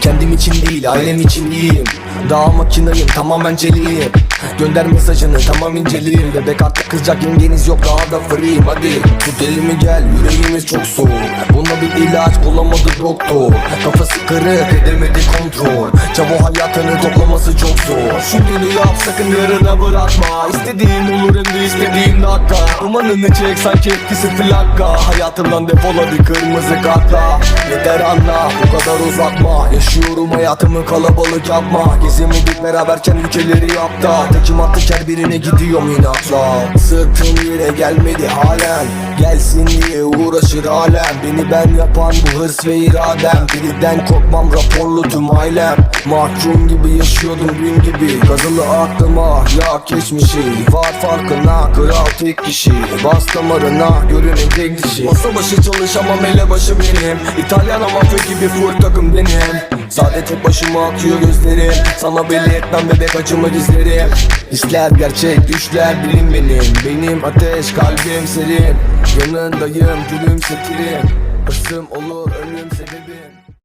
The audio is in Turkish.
Kendim için değil ailem için iyiyim Daha makinayım tamamen celiyim Gönder mesajını tamam inceleyeyim. Bebek artık kızacak yengeniz yok daha da free'yim Hadi tut elimi gel? Yüreğimiz çok soğuk. Buna bir ilaç bulamadı doktor. Kafası kırık edemedi kontrol. Çavo hayatını toplaması çok zor. Şimdi yap sakın yarına bırakma. İstediğim olur hem de istediğim dakika. Dumanını çek sanki etkisi plaka. Hayatımdan defol hadi kırmızı kartla. Yeter anla bu kadar uzatma. Yaşıyorum hayatımı kalabalık yapma. Gezemedik beraberken ülkeleri yap Tekim attık her birine gidiyorum inatla. Sırtım yere gelmedi halen. Gelsin diye uğraşır alem. Beni ben yapan bu hırs ve iradem. Biriden korkmam raporlu tüm ailem. Mahkum gibi yaşıyordum gün gibi. Kazılı aklıma ya geçmişi Var farkına kral tek kişi. Bas damarına görünün tek dişi Masa başı çalışamam ele başı benim. İtalyan ama gibi full takım benim Sade tek başıma akıyor gözlerim. Sana belli etmem bebek acımı gizlerim. Hisler gerçek düşler bilim benim. Benim ateş kalbim serin. Yanındayım gülümsetirim Hırsım olur ölüm